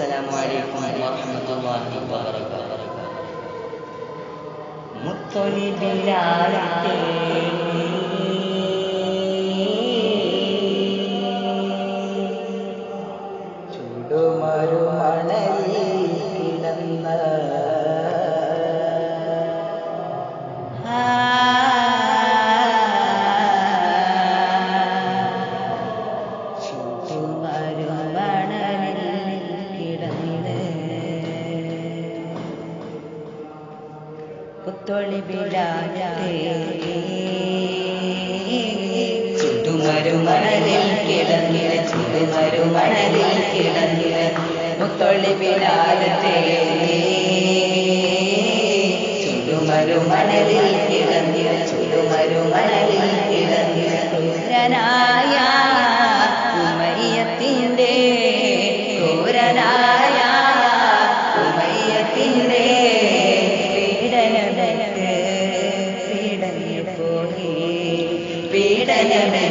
അസ്സലാമു അലൈക്കും വറഹ്മത്തുള്ളാഹി വബറകാതുഹു. മുത്തൊലിബിലാലത്തെ ചുടുമരുമണലിൽ ചുട്ടുമരുമണലിൽ കിടന്നില ചുടുമരുമണലിൽ കിടന്നിര മുത്തൊളിവിലാലത്തെ ചുടുമരുമണലിൽ Amén.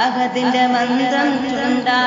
അകതിന്റെ മന്ത്രം ചുണ്ടാ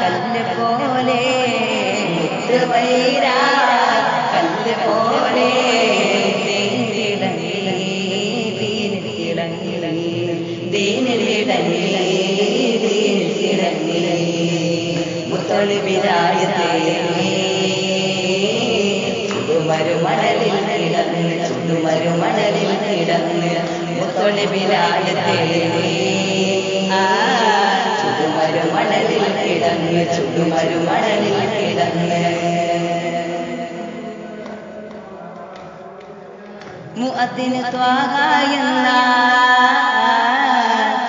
കല്ല് പോലെ മുത്ത് വൈര കല്ല് പോലെ തിളങ്ങി ദീനിൽ തിളങ്ങി ദീനിൽ തിളങ്ങി ദീനിൽ തിളങ്ങി മുത്തൊളിവിലായത്തെ ചുടുമരുമണലിൽ കിടന്ന് ചുടുമരുമണലിൽ കിടന്ന് മുത്തൊളിവിലായത്തെ ചുടുമരുമണലിൽ കിടന്ന് ചുടുമരുമണലിൽ കിടന്ന്. മുഅത്തിന് ത്വാഹ എന്ന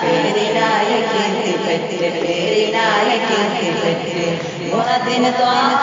പേരിനായ കീർത്തി പറ്റ് പേരിനായ കീർത്തി പറ്റ്. മുഅത്തിന് ത്വാഹ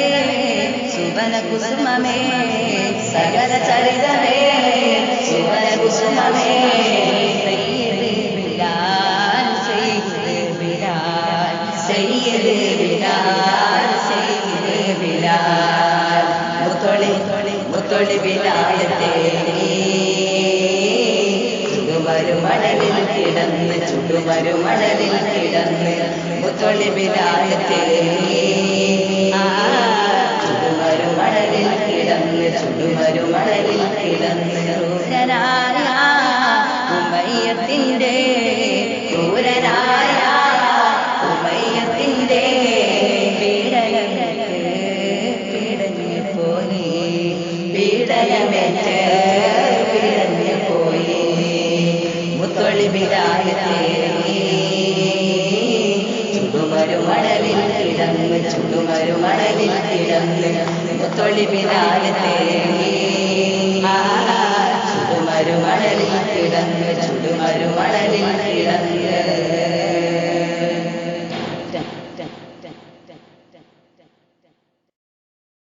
കുസുമമേ ചുടുമരുമണലിൽ കിടന്ന് മുത്തൊളി ബിലാലത്തെ പോയി മുത്തൊളിവിലായത്തെ ചുടുമരുമണലിൽ കിടന്ന് ചുടുമരുമണലിൽ